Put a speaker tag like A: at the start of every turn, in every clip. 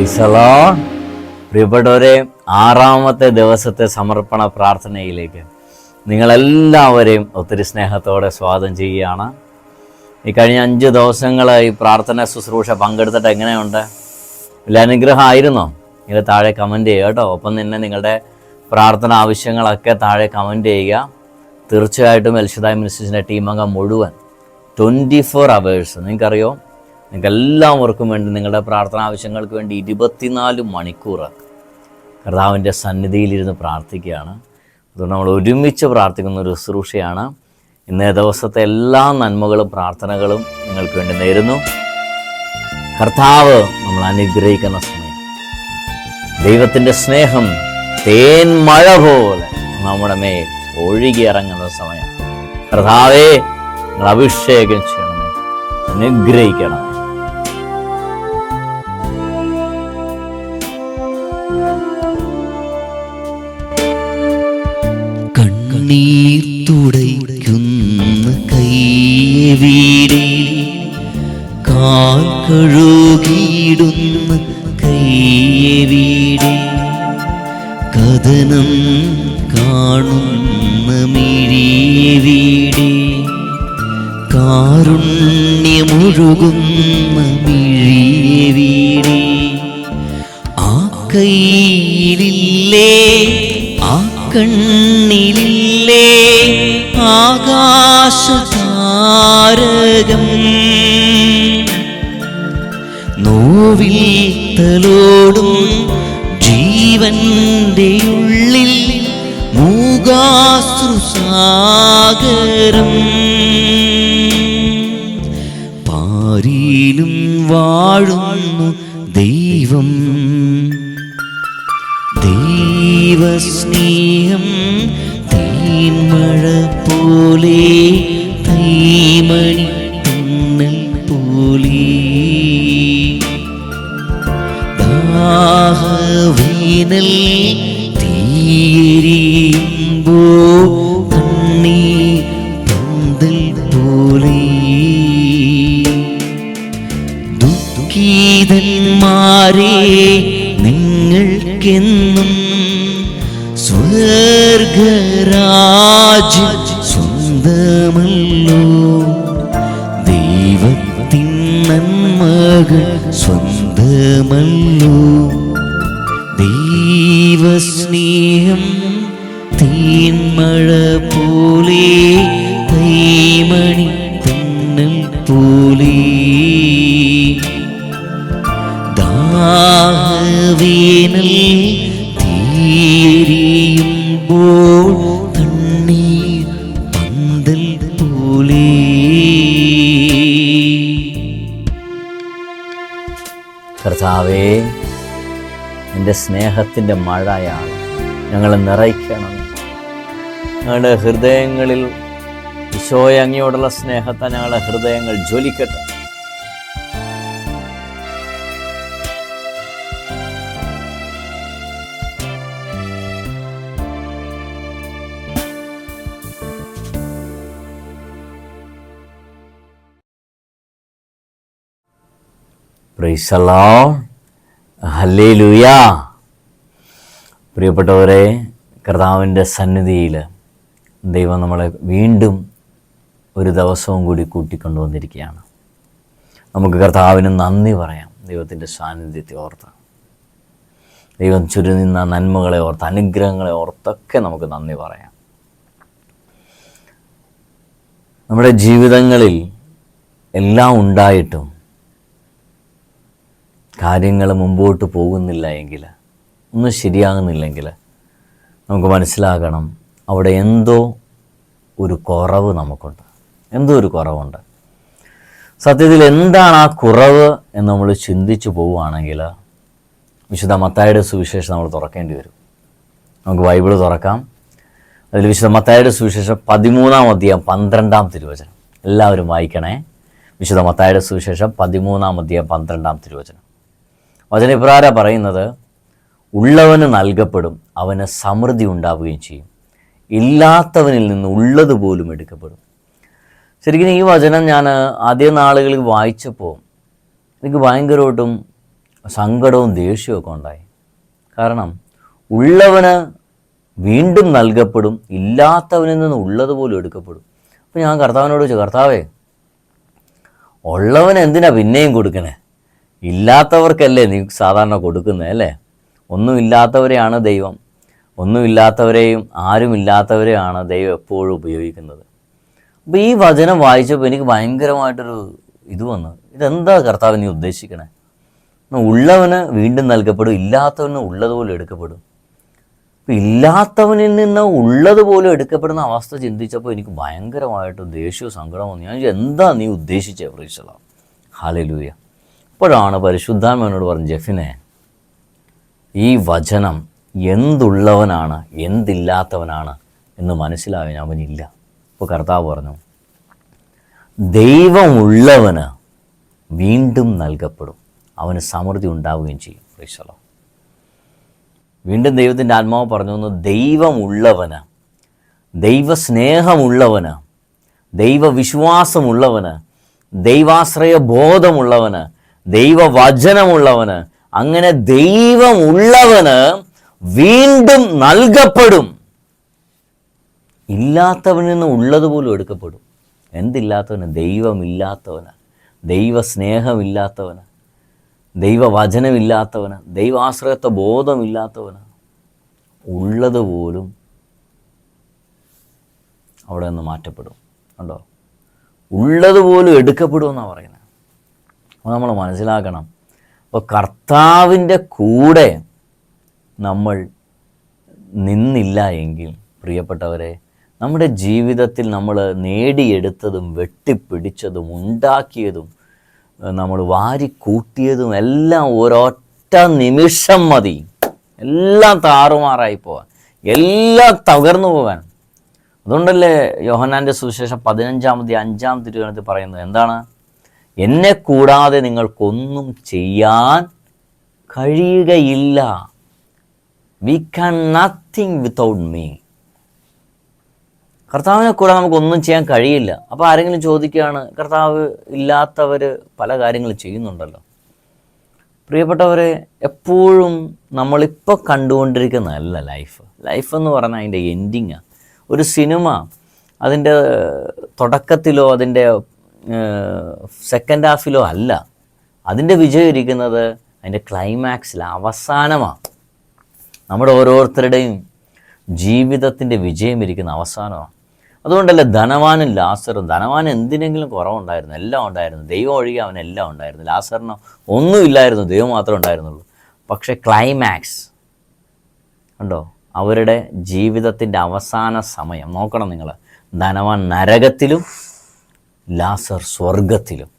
A: പ്രൈസലോ പ്രിയപ്പെട്ടവരെ ആറാമത്തെ ദിവസത്തെ സമർപ്പണ പ്രാർത്ഥനയിലേക്ക് നിങ്ങളെല്ലാവരെയും ഒത്തിരി സ്നേഹത്തോടെ സ്വാഗതം ചെയ്യുകയാണ്. ഈ കഴിഞ്ഞ അഞ്ച് ദിവസങ്ങളായി പ്രാർത്ഥന ശുശ്രൂഷ പങ്കെടുത്തിട്ട് എങ്ങനെയുണ്ട്? വലിയ അനുഗ്രഹമായിരുന്നോ നിങ്ങൾ താഴെ കമന്റ് ചെയ്യുക കേട്ടോ. ഒപ്പം തന്നെ നിങ്ങളുടെ പ്രാർത്ഥന ആവശ്യങ്ങളൊക്കെ താഴെ കമന്റ് ചെയ്യുക. തീർച്ചയായിട്ടും എൽഷിദായ് മിനിസ്റ്റേഴ്സിന്റെ ടീമംഗം മുഴുവൻ ട്വന്റി ഫോർ അവേഴ്സ് നിങ്ങൾക്കറിയോ? നിങ്ങൾക്ക് എല്ലാവർക്കും വേണ്ടി നിങ്ങളുടെ പ്രാർത്ഥന ആവശ്യങ്ങൾക്ക് വേണ്ടി ഇരുപത്തിനാല് മണിക്കൂർ കർത്താവിന്റെ സന്നിധിയിലിരുന്ന് പ്രാർത്ഥിക്കുകയാണ്. അതുകൊണ്ട് നമ്മൾ ഒരുമിച്ച് പ്രാർത്ഥിക്കുന്ന ഒരു ശുശ്രൂഷയാണ്. ഇന്നേ ദിവസത്തെ എല്ലാ നന്മകളും പ്രാർത്ഥനകളും നിങ്ങൾക്ക് വേണ്ടി നേരുന്നു. കർത്താവ് നമ്മൾ അനുഗ്രഹിക്കുന്ന സമയം. ദൈവത്തിന്റെ സ്നേഹം തേൻ മഴ പോലെ നമ്മുടെ മേൽ ഒഴുകി ഇറങ്ങുന്ന സമയം. കർത്താവേ നിങ്ങൾ അഭിഷേകം ചെയ്യണമേ. അനുഗ്രഹിക്കണമേ.
B: കണ്ണീർ തുടയ്ക്കുന്ന കയ്യെ വീടേ കാൽ കഴുകിയിടുന്ന കയ്യെ വീടേ. കഥനം കാണുന്ന മിഴിയെ വീടേ കാരുണ്യമൊഴുകുന്ന മിഴിയെ വീടേ. ആ കയ്യിലില്ലേ ആ കണ്ണിലില്ലേ തലോടും ജീവന്റെ ഉള്ളിൽ മൂകാശ്രുസാഗരം പാരിയിലും വാഴുന്നു ദൈവം. ദൈവസ്നേഹം തീമഴ പോലെ തൈമണി ദാഹവേനൽ തീരിയുമ്പോ കണ്ണീ പന്തിൽ പോലെ. ദുഃഖീതന്മാരെ നിങ്ങൾക്കെന്നും സ്വർഗരാജ്യം സ്വന്തമല്ലോ. ദൈവത്തിൻ നന്മകൾ സ്വന്തമല്ലോ. ദൈവസ്നേഹം തീന്മഴ പോലെ തൈമണി തന്നും പോലെ. ദാഹവേനൽ തീരിയുമ്പോൾ തണ്ണീർ
A: കർത്താവേ എന്റെ സ്നേഹത്തിന്റെ മഴയാണ് ഞങ്ങളെ നിറയ്ക്കണം. ഞങ്ങളുടെ ഹൃദയങ്ങളിൽ ഈശോയെ അങ്ങയോടുള്ള സ്നേഹത്തെ ഞങ്ങളുടെ ഹൃദയങ്ങൾ ജ്വലിക്കട്ടെ. പ്രൈസലോ ഹല്ലേലൂയാ പ്രിയപ്പെട്ടവരെ കർത്താവിന്റെ സന്നിധിയിൽ ദൈവം നമ്മളെ വീണ്ടും ഒരു ദിവസവും കൂടി കൂട്ടിക്കൊണ്ടുവന്നിരിക്കുകയാണ്. നമുക്ക് കർത്താവിന് നന്ദി പറയാം. ദൈവത്തിന്റെ സാന്നിധ്യത്തെ ഓർത്ത്. ദൈവം ചുരുനിന്ന നന്മകളെ ഓർത്ത് അനുഗ്രഹങ്ങളെ ഓർത്തൊക്കെ നമുക്ക് നന്ദി പറയാം. നമ്മുടെ ജീവിതങ്ങളിൽ എല്ലാം ഉണ്ടായിട്ടും കാര്യങ്ങൾ മുമ്പോട്ട് പോകുന്നില്ല എങ്കിൽ ഒന്നും ശരിയാകുന്നില്ലെങ്കിൽ നമുക്ക് മനസ്സിലാകണം അവിടെ എന്തോ ഒരു കുറവ് നമുക്കുണ്ട്. എന്തോ ഒരു കുറവുണ്ട്. സത്യത്തിൽ എന്താണ് ആ കുറവ് എന്ന് നമ്മൾ ചിന്തിച്ചു പോവുകയാണെങ്കിൽ വിശുദ്ധ മത്തായുടെ സുവിശേഷം നമ്മൾ തുറക്കേണ്ടി വരും. നമുക്ക് ബൈബിൾ തുറക്കാം. അതിൽ വിശുദ്ധ മത്തായുടെ സുവിശേഷം പതിമൂന്നാം അധ്യായം പന്ത്രണ്ടാം തിരുവചനം. എല്ലാവരും വായിക്കണേ. വിശുദ്ധ മത്തായുടെ സുവിശേഷം പതിമൂന്നാം അധ്യായം പന്ത്രണ്ടാം തിരുവചനം. വചനപ്രാര പറയുന്നത് ഉള്ളവന് നൽകപ്പെടും അവന് സമൃദ്ധി ഉണ്ടാവുകയും ചെയ്യും. ഇല്ലാത്തവനിൽ നിന്ന് ഉള്ളത് പോലും എടുക്കപ്പെടും. ശരിക്കും ഈ വചനം ഞാൻ ആദ്യ നാളുകളിൽ വായിച്ചപ്പോൾ എനിക്ക് ഭയങ്കരമായിട്ടും സങ്കടവും ദേഷ്യമൊക്കെ ഉണ്ടായി. കാരണം ഉള്ളവന് വീണ്ടും നൽകപ്പെടും ഇല്ലാത്തവനിൽ നിന്ന് ഉള്ളതുപോലും എടുക്കപ്പെടും. അപ്പോൾ ഞാൻ കർത്താവിനോട് ചോദിച്ചു കർത്താവേ ഉള്ളവന് എന്തിനാ പിന്നെയും കൊടുക്കണേ? ഇല്ലാത്തവർക്കല്ലേ നീ സാധാരണ കൊടുക്കുന്നത് അല്ലേ? ഒന്നുമില്ലാത്തവരെയാണ് ദൈവം. ഒന്നുമില്ലാത്തവരെയും ആരുമില്ലാത്തവരെയാണ് ദൈവം എപ്പോഴും ഉപയോഗിക്കുന്നത്. അപ്പോൾ ഈ വചനം വായിച്ചപ്പോൾ എനിക്ക് ഭയങ്കരമായിട്ടൊരു ഇത് വന്നു. ഇതെന്താ കർത്താവ് നീ ഉദ്ദേശിക്കണേ? ഉള്ളവന് വീണ്ടും നൽകപ്പെടും ഇല്ലാത്തവന് ഉള്ളതുപോലെ എടുക്കപ്പെടും. അപ്പം ഇല്ലാത്തവനിൽ നിന്ന് ഉള്ളതുപോലെ എടുക്കപ്പെടുന്ന അവസ്ഥ ചിന്തിച്ചപ്പോൾ എനിക്ക് ഭയങ്കരമായിട്ട് ദേഷ്യവും സങ്കടം വന്നു. ഞാൻ എന്താ നീ ഉദ്ദേശിച്ചേ? പ്രീക്ഷല ഹാലലൂയ അപ്പോഴാണ് പരിശുദ്ധാത്മനോട് പറഞ്ഞു ജെഫിനെ ഈ വചനം എന്തുള്ളവനാണ് എന്തില്ലാത്തവനാണ് എന്ന് മനസ്സിലാവാൻ അവനില്ല. ഇപ്പോൾ കർത്താവ് പറഞ്ഞു ദൈവമുള്ളവന് വീണ്ടും നൽകപ്പെടും. അവന് സമൃദ്ധി ഉണ്ടാവുകയും ചെയ്യും. ഫ്രീശ്വലോ വീണ്ടും ദൈവത്തിന്റെ ആത്മാവ് പറഞ്ഞു തന്നു ദൈവമുള്ളവന് ദൈവസ്നേഹമുള്ളവന് ദൈവവിശ്വാസമുള്ളവന് ദൈവാശ്രയ ബോധമുള്ളവന് ദൈവവചനമുള്ളവന് അങ്ങനെ ദൈവമുള്ളവന് വീണ്ടും നൽകപ്പെടും. ഇല്ലാത്തവനിൽ നിന്ന് ഉള്ളതുപോലും എടുക്കപ്പെടും. എന്തില്ലാത്തവന്? ദൈവമില്ലാത്തവന്. ദൈവസ്നേഹമില്ലാത്തവന്. ദൈവവചനമില്ലാത്തവന്. ദൈവാശ്രയത്വ ബോധമില്ലാത്തവന്. ഉള്ളതുപോലും അവിടെ നിന്ന് മാറ്റപ്പെടും. കണ്ടോ? ഉള്ളതുപോലും എടുക്കപ്പെടുമെന്നാണ് പറയുന്നത്. അപ്പോൾ നമ്മൾ മനസ്സിലാക്കണം. അപ്പോൾ കർത്താവിന്റെ കൂടെ നമ്മൾ നിന്നില്ല എങ്കിൽ പ്രിയപ്പെട്ടവരെ നമ്മുടെ ജീവിതത്തിൽ നമ്മൾ നേടിയെടുത്തതും വെട്ടിപ്പിടിച്ചതും ഉണ്ടാക്കിയതും നമ്മൾ വാരിക്കൂട്ടിയതും എല്ലാം ഒരൊറ്റ നിമിഷം മതി. എല്ലാം താറുമാറായി പോവാൻ. എല്ലാം തകർന്നു പോകാൻ അതുകൊണ്ടല്ലേ യോഹനാന്റെ സുവിശേഷം പതിനഞ്ചാമതി അഞ്ചാം തിരുവനന്തപുരത്ത് പറയുന്നത്? എന്താണ്? എന്നെ കൂടാതെ നിങ്ങൾക്കൊന്നും ചെയ്യാൻ കഴിയുകയില്ല. We can nothing without me കർത്താവിനെ കൂടെ നമുക്കൊന്നും ചെയ്യാൻ കഴിയില്ല. അപ്പോൾ ആരെങ്കിലും ചോദിക്കുകയാണ് കർത്താവ് ഇല്ലാത്തവർ പല കാര്യങ്ങളും ചെയ്യുന്നുണ്ടല്ലോ? പ്രിയപ്പെട്ടവരെ എപ്പോഴും നമ്മളിപ്പോൾ കണ്ടുകൊണ്ടിരിക്കുന്നതല്ല ലൈഫ് ലൈഫ് എന്ന് പറഞ്ഞാൽ അതിന്റെ എൻഡിങ്ങാണ് ഒരു സിനിമ അതിന്റെ തുടക്കത്തിലോ അതിന്റെ സെക്കൻഡ് ഹാഫിലോ അല്ല. അതിന്റെ വിജയം ഇരിക്കുന്നത് അതിന്റെ ക്ലൈമാക്സിൽ അവസാനമാണ്. നമ്മുടെ ഓരോരുത്തരുടെയും ജീവിതത്തിന്റെ വിജയം ഇരിക്കുന്ന അവസാനമാണ്. അതുകൊണ്ടല്ല ധനവാനും ലാസറും ധനവാൻ എന്തിനെങ്കിലും കുറവുണ്ടായിരുന്നു എല്ലാം ഉണ്ടായിരുന്നു. ദൈവം ഒഴികെ എല്ലാം ഉണ്ടായിരുന്നു. ലാസറിന് ഒന്നുമില്ലായിരുന്നു ദൈവം മാത്രമേ ഉണ്ടായിരുന്നുള്ളൂ. പക്ഷേ ക്ലൈമാക്സ് ഉണ്ടോ അവരുടെ ജീവിതത്തിന്റെ അവസാന സമയം. നോക്കണം നിങ്ങൾ ധനവാൻ നരകത്തിലും ലാസർ സ്വർഗത്തിലും.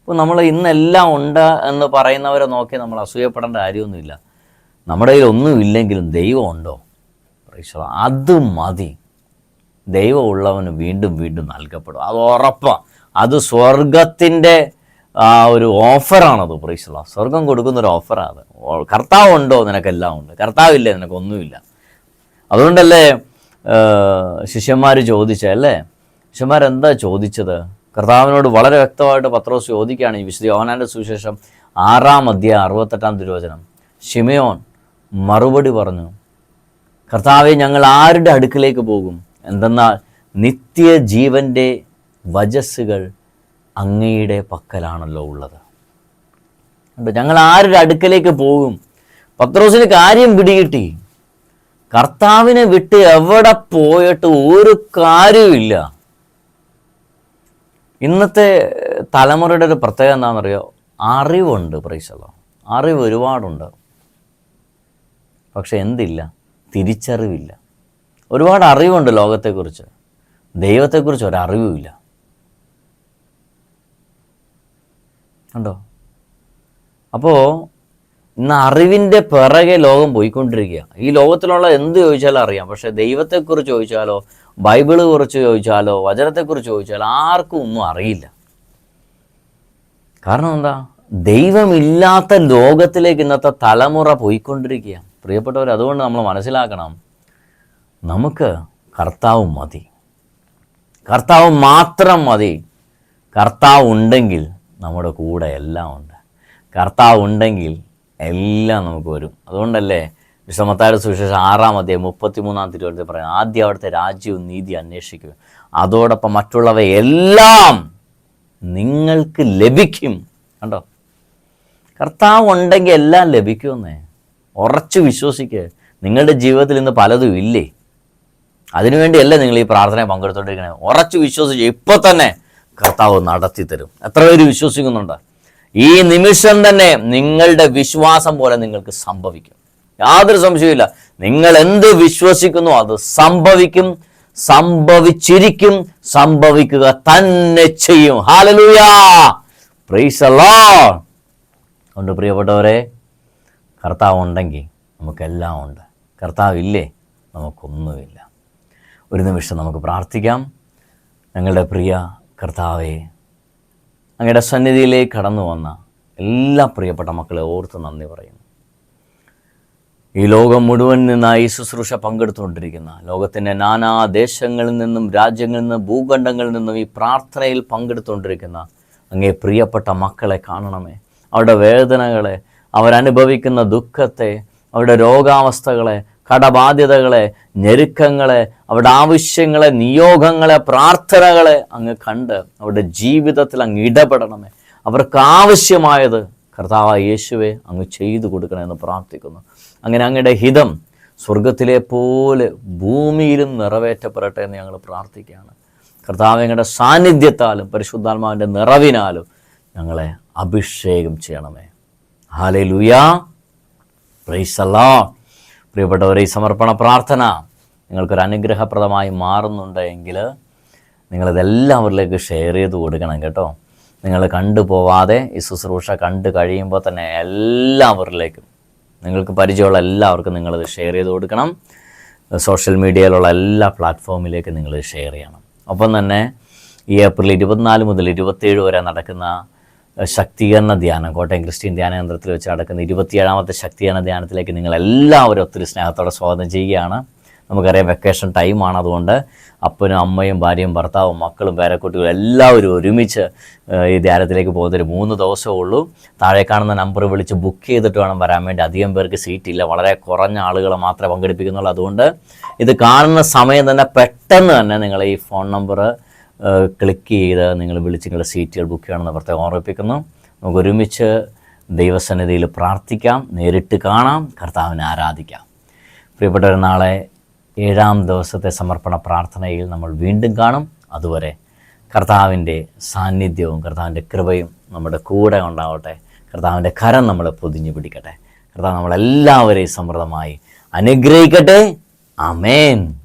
A: ഇപ്പോൾ നമ്മൾ ഇന്നെല്ലാം ഉണ്ട് എന്ന് പറയുന്നവരെ നോക്കി നമ്മൾ അസൂയപ്പെടേണ്ട കാര്യമൊന്നുമില്ല. നമ്മുടെ കയ്യിൽ ഒന്നുമില്ലെങ്കിലും ദൈവം ഉണ്ടോ? അത് മതി. ദൈവമുള്ളവന് വീണ്ടും വീണ്ടും നൽകപ്പെടും. അത് ഉറപ്പാണ് അത് സ്വർഗത്തിന്റെ ഒരു ഓഫറാണത് പ്രീശ്വല സ്വർഗം കൊടുക്കുന്ന ഒരു ഓഫറാണ് അത്. കർത്താവ് ഉണ്ടോ? നിനക്കെല്ലാം ഉണ്ട്. കർത്താവില്ലേ നിനക്കൊന്നുമില്ല അതുകൊണ്ടല്ലേ ശിഷ്യന്മാർ ചോദിച്ചല്ലേ ശിഷ്യന്മാരെന്താ ചോദിച്ചത്? കർത്താവിനോട് വളരെ വ്യക്തമായിട്ട് പത്രോസ് ചോദിക്കുകയാണ് ഈ വിശുദ്ധ യോഹനാന്റെ സുവിശേഷം ആറാം അധ്യായ അറുപത്തെട്ടാം തിരുവചനം. ഷിമയോൻ മറുപടി പറഞ്ഞു കർത്താവെ ഞങ്ങൾ ആരുടെ അടുക്കിലേക്ക് പോകും? എന്തെന്നാൽ നിത്യജീവന്റെ വജസ്സുകൾ അങ്ങയുടെ പക്കലാണല്ലോ ഉള്ളത്. ഞങ്ങൾ ആരുടെ അടുക്കലേക്ക് പോകും? പത്രോസിന് കാര്യം പിടികിട്ടി. കർത്താവിനെ വിട്ട് എവിടെ പോയിട്ട് ഒരു കാര്യമില്ല ഇന്നത്തെ തലമുറയുടെ ഒരു പ്രത്യേകത എന്താണെന്നറിയോ? അറിവുണ്ട് പ്രൈസല്ലോ അറിവ് ഒരുപാടുണ്ട്. പക്ഷെ എന്തില്ല? തിരിച്ചറിവില്ല. ഒരുപാട് അറിവുണ്ട് ലോകത്തെക്കുറിച്ച്. ദൈവത്തെക്കുറിച്ച് ഒരറിവുമില്ല. കണ്ടോ? അപ്പോൾ ഇന്ന് അറിവിന്റെ പിറകെ ലോകം പോയിക്കൊണ്ടിരിക്കുക ഈ ലോകത്തിലുള്ള എന്ത് ചോദിച്ചാലും അറിയാം. പക്ഷേ ദൈവത്തെക്കുറിച്ച് ചോദിച്ചാലോ ബൈബിൾ കുറിച്ച് ചോദിച്ചാലോ വചനത്തെക്കുറിച്ച് ചോദിച്ചാലോ ആർക്കും ഒന്നും അറിയില്ല. കാരണം എന്താ? ദൈവമില്ലാത്ത ലോകത്തിലേക്ക് ഇന്നത്തെ തലമുറ പോയിക്കൊണ്ടിരിക്കുക പ്രിയപ്പെട്ടവർ അതുകൊണ്ട് നമ്മൾ മനസ്സിലാക്കണം നമുക്ക് കർത്താവ് മതി. കർത്താവ് മാത്രം മതി. കർത്താവ് ഉണ്ടെങ്കിൽ നമ്മുടെ കൂടെ എല്ലാം ഉണ്ട്. കർത്താവ് ഉണ്ടെങ്കിൽ എല്ലാം നമുക്ക് വരും. അതുകൊണ്ടല്ലേ വിശ്വമത്തായുടെ സുവിശേഷം ആറാം അധ്യായം മുപ്പത്തിമൂന്നാം തിരുവനന്തപുരത്ത് പറയുന്നത് ആദ്യം അവിടുത്തെ രാജ്യവും നീതി അന്വേഷിക്കുക അതോടൊപ്പം മറ്റുള്ളവയെല്ലാം നിങ്ങൾക്ക് ലഭിക്കും. കണ്ടോ? കർത്താവ് ഉണ്ടെങ്കിൽ എല്ലാം ലഭിക്കുമെന്നേ. ഉറച്ചു വിശ്വസിക്കുക നിങ്ങളുടെ ജീവിതത്തിൽ ഇന്ന് പലതും ഇല്ലേ? അതിനുവേണ്ടിയല്ലേ നിങ്ങൾ ഈ പ്രാർത്ഥനയെ പങ്കെടുത്തോണ്ടിരിക്കണേ. ഉറച്ചു വിശ്വസിച്ച് ഇപ്പോൾ തന്നെ കർത്താവ് നടത്തി തരും എത്ര പേര് വിശ്വസിക്കുന്നുണ്ട്? ഈ നിമിഷം തന്നെ നിങ്ങളുടെ വിശ്വാസം പോലെ നിങ്ങൾക്ക് സംഭവിക്കും. യാതൊരു സംശയമില്ല നിങ്ങൾ എന്ത് വിശ്വസിക്കുന്നു അത് സംഭവിക്കും സംഭവിച്ചിരിക്കും സംഭവിക്കുക തന്നെ ചെയ്യും. ഹാലലൂയാ അതുകൊണ്ട് പ്രിയപ്പെട്ടവരെ കർത്താവ് ഉണ്ടെങ്കിൽ നമുക്കെല്ലാം ഉണ്ട്. കർത്താവ് ഇല്ലേ? നമുക്കൊന്നുമില്ല. ഒരു നിമിഷം നമുക്ക് പ്രാർത്ഥിക്കാം. ഞങ്ങളുടെ പ്രിയ കർത്താവെ അങ്ങയുടെ സന്നിധിയിലേക്ക് കടന്നു വന്ന എല്ലാ പ്രിയപ്പെട്ട മക്കളെ ഓർത്ത് നന്ദി പറയുന്നു. ഈ ലോകം മുഴുവൻ നിന്നായി ശുശ്രൂഷ പങ്കെടുത്തുകൊണ്ടിരിക്കുന്ന ലോകത്തിന്റെ നാനാ ദേശങ്ങളിൽ നിന്നും രാജ്യങ്ങളിൽ നിന്നും ഭൂഖണ്ഡങ്ങളിൽ നിന്നും ഈ പ്രാർത്ഥനയിൽ പങ്കെടുത്തുകൊണ്ടിരിക്കുന്ന അങ്ങേ പ്രിയപ്പെട്ട മക്കളെ കാണണമേ. അവരുടെ വേദനകളെ അവരനുഭവിക്കുന്ന ദുഃഖത്തെ അവരുടെ രോഗാവസ്ഥകളെ കടബാധ്യതകളെ ഞെരുക്കങ്ങളെ അവരുടെ ആവശ്യങ്ങളെ നിയോഗങ്ങളെ പ്രാർത്ഥനകളെ അങ്ങ് കണ്ട് അവരുടെ ജീവിതത്തിൽ അങ്ങ് ഇടപെടണമേ. അവർക്ക് ആവശ്യമായത് കർത്താവ് യേശുവെ അങ്ങ് ചെയ്തു കൊടുക്കണമെന്ന് പ്രാർത്ഥിക്കുന്നു. അങ്ങനെ അങ്ങയുടെ ഹിതം സ്വർഗത്തിലെ പോലെ ഭൂമിയിലും നിറവേറ്റപ്പെടട്ടെ എന്ന് ഞങ്ങൾ പ്രാർത്ഥിക്കുകയാണ്. കർത്താവ് ഞങ്ങളുടെ സാന്നിധ്യത്താലും പരിശുദ്ധാത്മാവിന്റെ നിറവിനാലും ഞങ്ങളെ അഭിഷേകം ചെയ്യണമേ. ഹാലേ ലുയാ പ്രൈസല്ലാ പ്രിയപ്പെട്ടവരെ ഈ സമർപ്പണ പ്രാർത്ഥന നിങ്ങൾക്കൊരു അനുഗ്രഹപ്രദമായി മാറുന്നുണ്ടെങ്കിൽ നിങ്ങളിതെല്ലാവരിലേക്ക് ഷെയർ ചെയ്ത് കൊടുക്കണം കേട്ടോ. നിങ്ങൾ കണ്ടു പോവാതെ ഈ ശുശ്രൂഷ കണ്ടു കഴിയുമ്പോൾ തന്നെ എല്ലാവരിലേക്കും നിങ്ങൾക്ക് പരിചയമുള്ള എല്ലാവർക്കും നിങ്ങളത് ഷെയർ ചെയ്ത് കൊടുക്കണം. സോഷ്യൽ മീഡിയയിലുള്ള എല്ലാ പ്ലാറ്റ്ഫോമിലേക്കും നിങ്ങൾ ഷെയർ ചെയ്യണം. ഒപ്പം തന്നെ ഈ ഏപ്രിൽ ഇരുപത്തിനാല് മുതൽ ഇരുപത്തേഴ് വരെ നടക്കുന്ന ശക്തീകരണ ധ്യാനം കോട്ടയം ക്രിസ്ത്യൻ ധ്യാന കേന്ദ്രത്തിൽ വെച്ച് നടക്കുന്ന ഇരുപത്തിയേഴാമത്തെ ശക്തീകരണ ധ്യാനത്തിലേക്ക് നിങ്ങൾ എല്ലാവരും ഒത്തിരി സ്നേഹത്തോടെ സ്വാഗതം ചെയ്യുകയാണ്. നമുക്കറിയാം വെക്കേഷൻ ടൈമാണ് അതുകൊണ്ട് അപ്പനും അമ്മയും ഭാര്യയും ഭർത്താവും മക്കളും പേരക്കുട്ടികളും എല്ലാവരും ഒരുമിച്ച് ഈ ധ്യാനത്തിലേക്ക് പോകുന്നൊരു മൂന്ന് ദിവസമേ ഉള്ളൂ. താഴെ കാണുന്ന നമ്പർ വിളിച്ച് ബുക്ക് ചെയ്തിട്ട് വേണം വരാൻ വേണ്ടി. അധികം പേർക്ക് സീറ്റില്ല വളരെ കുറഞ്ഞ ആളുകളെ മാത്രമേ പങ്കെടുപ്പിക്കുന്നുള്ളൂ. അതുകൊണ്ട് ഇത് കാണുന്ന സമയം തന്നെ പെട്ടെന്ന് തന്നെ നിങ്ങൾ ഈ ഫോൺ നമ്പർ ക്ലിക്ക് ചെയ്ത് നിങ്ങൾ വിളിച്ച് നിങ്ങളുടെ സീറ്റുകൾ ബുക്ക് ചെയ്യണമെന്ന് പ്രത്യേകം ഓർമ്മിപ്പിക്കുന്നു. നമുക്ക് ഒരുമിച്ച് ദൈവസന്നിധിയിൽ പ്രാർത്ഥിക്കാം. നേരിട്ട് കാണാം. കർത്താവിനെ ആരാധിക്കാം. പ്രിയപ്പെട്ടവർ നാളെ ഏഴാം ദിവസത്തെ സമർപ്പണ പ്രാർത്ഥനയിൽ നമ്മൾ വീണ്ടും കാണും. അതുവരെ കർത്താവിന്റെ സാന്നിധ്യവും കർത്താവിന്റെ കൃപയും നമ്മുടെ കൂടെ ഉണ്ടാവട്ടെ. കർത്താവിന്റെ കരം നമ്മളെ പൊതിഞ്ഞു പിടിക്കട്ടെ. കർത്താവ് നമ്മളെല്ലാവരെയും സമൃദ്ധമായി അനുഗ്രഹിക്കട്ടെ. അമേൻ